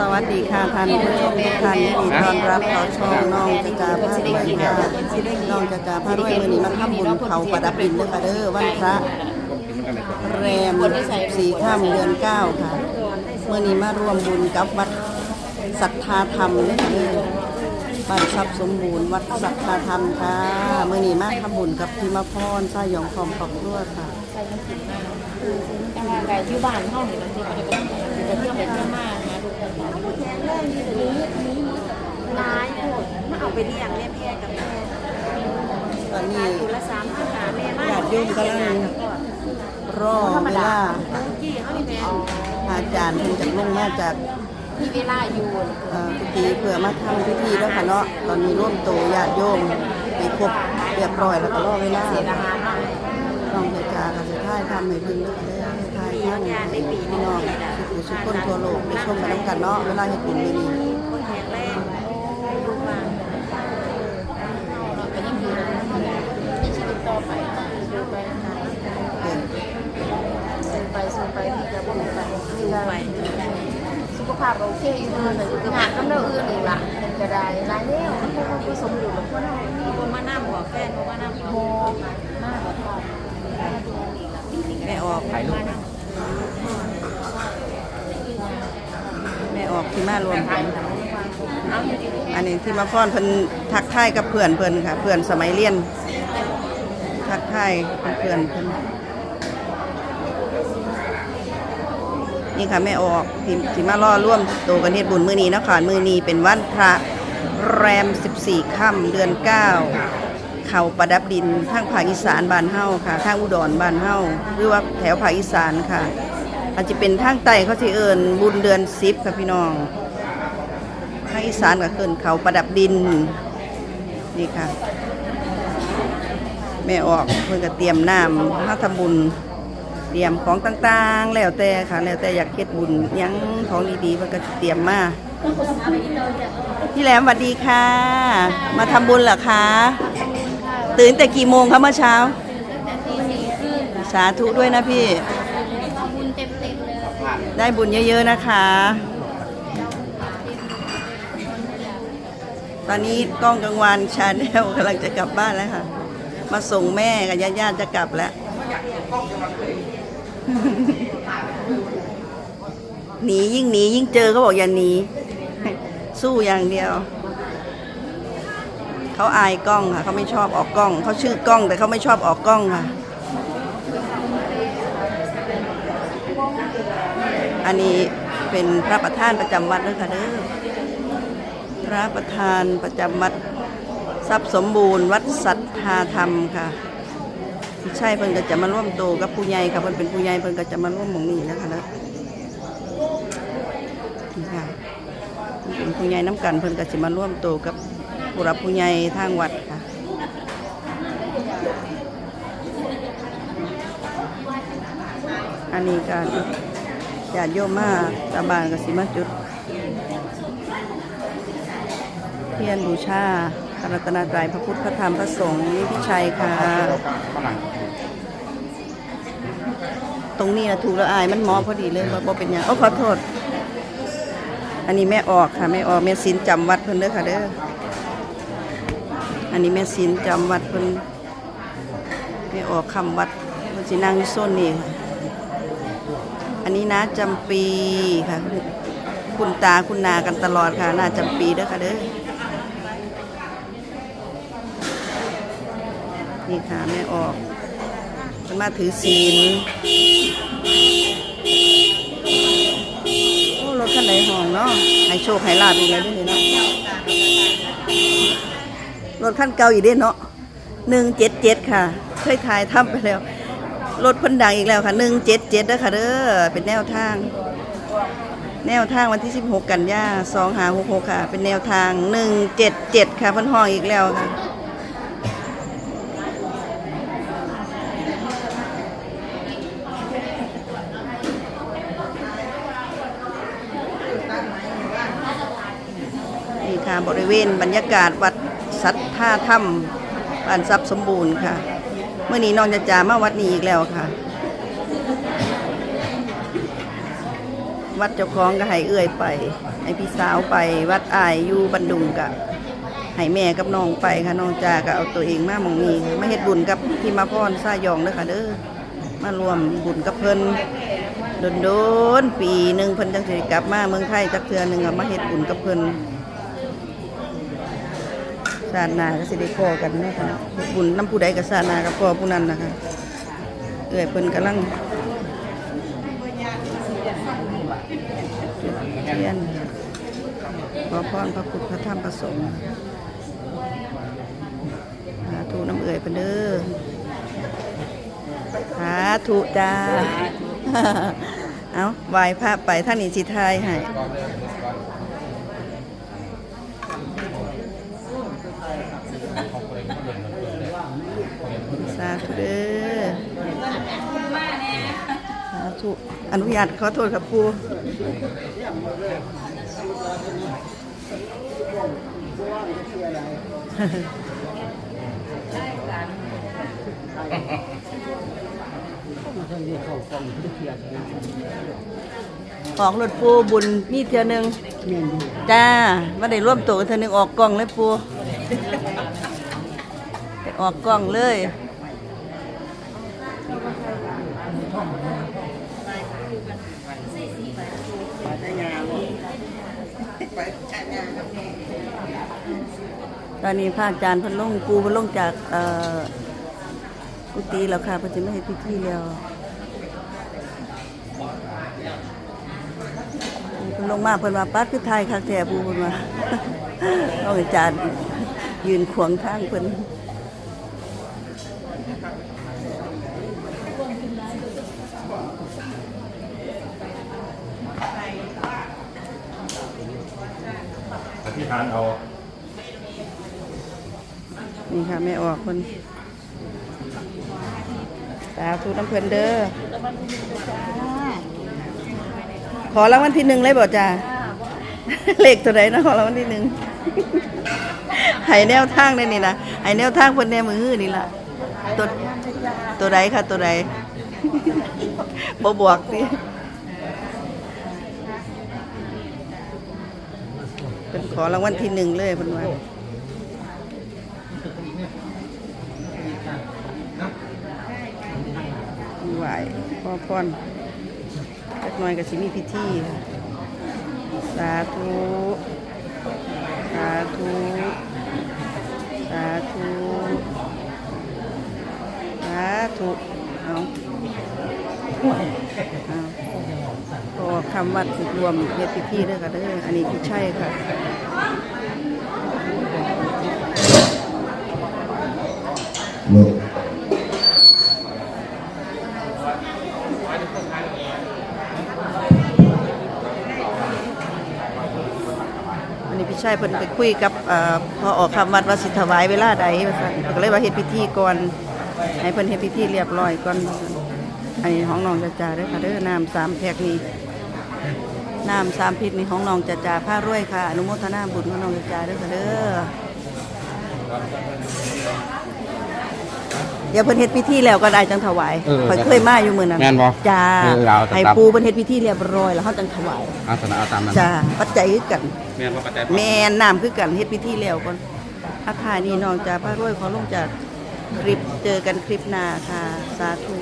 สวัสดีค่ะท่านผู้ชมทุกท่านยินดีต้อนรับเข้าช่องน้องจะจาพระรวยค่ะน้องจะจาพระรวยมือนี้มาทำบุญเขาประดับดินเด้อค่ะเด้อวันพระแรมสี่ข้ามเดือนเก้าค่ะเมื่อนี้มาร่วมบุญกับวัดศรัทธาธรรมเด้อค่ะเด้อบ้านทรัพย์สมบูรณ์วัดศรัทธาธรรมค่ะเมื่อนี้มาทำบุญกับพิมพรสายองคอมขอบครัวค่ะแต่ว่าไก่ที่บ้านเฮานี่บางทีก็จะจะเที่ยวไปเที่ ยวมานะดูกันนายโหดมาเอาไปเลี้ยงแม่แพ้กับแม่ตอนนี้ตัวละสามพันหาแม่มาญาติโยมกำลังรอเวลาจี้เขานี่แม่อาจารย์เพิ่นจะลงมาจากมีเวลาอยู่เอ่อพิธีเพื่อมาทำพิธีแล้วค่ะเนาะตอนนี้ร่วมโตญาติโยมไปครบเรียบร้อยแล้วก็รอเวลาเสียอาหารเนาะน้องเจจากับสุดท้ายทำให้เพิ่นเด้อค่ะเด้ท้ายทางพี่น้อง ทุกผู้ทุกคนทั่วโลกได้ชมไปนํกันเนาะเวลาเฮ็ดบุญมื้อนี้คนแข็งแรงลูกมาเราก็ยังอยู่ในชีวิตต่อไปอยู่ไปนานๆไปสู่ไปที่จะบ่ไปสู้ไปสุขภาพโอเคอยู่เด้องานกำเนิดอื่นนี่ล่ะมันก็ได้หลายแล้วมันก็ผสมอยู่กับคนเฮาคนมาน้ำหัวแฟนคนมาน้ำหัโมวมากกว่าค่ะแม่ออกถ่ายรูปแม่ออก ที่มารวมกันอันนี้ที่มาฟ้อนเพิ่นทักทายกับเพื่อนเพิ่นค่ะ เพื่อนสมัยเรียน ทักทายเพื่อนเพิ่นนี่ค่ะแม่ออกที่ที่มาล่อร่วมโตกันเฮ็ดบุญมื้อนี้เนาะคะมื้อนี้เป็นวันพระแรม 14 ค่ำเดือน 9 เขาประดับดินทางภาคอีสานบ้านเฮาค่ะทางอุดรบ้านเฮาหรือว่าแถวภาคอีสานค่ะ อาจจะเป็นทางใต้เขาที่เอิญบุญเดือนสิบค่ะพี่น้องภาคอีสานก็เกินเขาประดับดินนี่ค่ะ แม่ออกเพื่อนก็เตรียมน้ำมาทำบุญเตรียมของต่างๆ แล้วแต่ค่ะ แล้วแต่อยากเฮ็ดบุญยังของดีๆเพื่อนก็เตรียมมาพี่แหลมสวัสดีค่ะ มาทำบุญเหรอคะ ตื่นแต่กี่โมงคะเมื่อเช้าสาธุด้วยนะพี่บุญเต็มๆเลยได้บุญเยอะๆนะคะ ตอนนี้กล้องกลางวันชาแนลกำลังจะกลับบ้านแล้วค่ะ มาส่งแม่กับญาติๆจะกลับแล้ว หนียิ่งหนียิ่งเจอเขาบอกอย่าหนี สู้อย่างเดียว เขาอายกล้องค่ะเขาไม่ชอบออกกล้องเขาชื่อกล้องแต่เขาไม่ชอบออกกล้องค่ะ อันนี้เป็นพระประธานประจำวัดด้วยค่ะเด้อพระประธานประจำวัดทรัพย์สมบูรณ์ วัดสัทธาธรรมค่ะใช่เพิ่นก็จะมาร่วมโตกับผู้ใหญ่ค่ะเพิ่นเป็นผู้ใหญ่เพิ่นก็จะมาร่วมมองนี้นะคะแล้วนี่ค่ะเพิ่นเป็นผู้ใหญ่น้ำกันเพิ่นก็จะมาร่วมโตกับ ผู้รับผู้ใหญ่ทางวัดค่ะอันนี้ก็ญาติโยมมาตาบานกับสิมาจุด เทียนบูชาพระรัตนตรัยพระพุทธพระธรรมพระสงฆ์พี่ชัยค่ะ ตรงนี้นะถูกแล้วอายมันหมอพอดีเลยว่าบ่เป็นยังโอ้ขอโทษ อันนี้แม่ออกค่ะแม่ออกแม่ศิลจำวัดเพิ่นเด้อค่ะเด้อ อันนี้แม่ศิลจำวัดเพิ่นแม่ออกคำวัดเพิ่นสินั่งยุโซนนี้ค่ะอันนี้นะจำปีค่ะ คุณตาคุณนากันตลอดค่ะน่าจำปีเด้อค่ะเด้อนี่ค่ะแม่ออกจะมาถือศีลโอ้รถคันไหนห้องเนาะให้โชคให้ลาบอีกแล้วด้วยเน รถคันเก่าอีกเด้เนาะหนึ่งเจ็ดเจ็ดค่ะ เคยถ่ายทำไปแล้ว รถพิ่นดังอีกแล้วค่ะหนึ่งเจ็ดเจ็ดเด้ค่ะเด้อเป็นแนวทาง แนวทางวันที่16กันยา2หา66ค่ะ เป็นแนวทาง177ค่ะพันห้องอีกแล้วค่ะนี่ค่ะบริเวณบรรยากาศวัด สัทธาธรรมบ้านทรัพย์สมบูรณ์ค่ะ เมื่อนี้น้องจะจามาวัดนี้อีกแล้วค่ะ วัดเจ้าของก็ให้เอื้อยไป ให้พี่สาวไป วัดอายอยู่บันดุงกะให้แม่กับน้องไปค่ะน้องจาก็เอาตัวเองมามองนี้มาเฮ็ดบุญกับพี่มาพรซ่ายองเด้อค่ะเด้อมารวมบุญกับเพิ่นโดนๆปีหนึ่งเพิ่นจังสิกลับมาเมืองไทยจักเทื่อหนึ่งมาเฮ็ดบุญกับเพิ่น ชาติหนาก็สิได้พอกันนะคะเฮ็ดบุญนํผู้ใดก็ชาติหนาก็พอผู้นั้นนะคะเอื้อยเพิ่นกำลังเทียนขอพรพระพุทธพระธรรมพระสงฆ์สาธุน้ำเอ่ยเป็นเด้อสาธุจ้า เอาไหวพระไปท่านอิสิทายให้สาธุเด้อสา ธุอนุญาตขอโทษครับครูออกรถปูบุญมีเทือหนึ่งจ้ามาได้ร่วมตัวกันเทือหนึ่งออกกล้องเลยปูออกกล้องเลย ตอนนี้พระอาจารย์พันลงปูพันลงจากกุฏิแล้วค่ะพิ่นจะไม่ให้พิธีแล้วพิ่นลงมาเพิ่นว่าปัดคือไทยคักแท้ผู้เพิ่นว่าเอาอาจารย์ยืนขวางทางเพิ่น ธิษฐานเอานี่ค่ะแม่ออกเพิ่นสาธุน้ำเพิ่นเด้อขอรางวัลที่หนึ่งเลยบ่จ้าเลขตัวใดนะขอรางวัลที่หนึ่งให้แนวทางเลยนี่นะให้แนวทางเพิ่นแนมือนี่ล่ะตัวตัวใดค่ะตัวใดบ่บวกสิ เป็นขอรางวัลที่หนึ่งเลยเพิ่นว่าไหวพ่อพรจักน้อยกับชิมีพิธีค่สาธุ สาธุ สาธุ สาธุ เอาเอาพอคำ วัดรวมเฮ็ดพิธีเด้อค่ะเด้ออันนี้คือใช่ค่ะอันนี้พี่ชายเพิ่นไปคุยกับอพอออกคำวัดว่าสิถวายเวลาใดเพิ่นก็เลยว่าเฮ็ดพิธีก่อนให้เพิ่นเฮ็ดพิธีเรียบร้อยก่อนอันนี้ของน้องจะจ่าเด้อค่ะเด้อน้ำสามแพ็คนี้ น้ำสามพิษนี่ของน้องจะจ่าผ้ารวยค่ะ อนุโมทนาบุญของน้องจะจ่าเด้อค่ะเด้อเดี๋ยวเพิ่นเฮ็ดพิธีแล้วก็ได้จังถวายเออข่อยเคยมาอยู่มื้อนั้นแม่นบ่จ้าเออเอาตาม ให้ปูเพิ่นเฮ็ดพิธีเรียบร้อยแล้วเฮาจังถวายอาสนะเอาตามนั้นจ้าปัจจัยคือกัน แม่นว่าปัจจัยแม่น้ำคือกันเฮ็ดพิธีแล้วก่อนอาคานี่น้องจากพระรวยขอลงจากคลิปเจอกันคลิปหน้าค่ะ สาธุ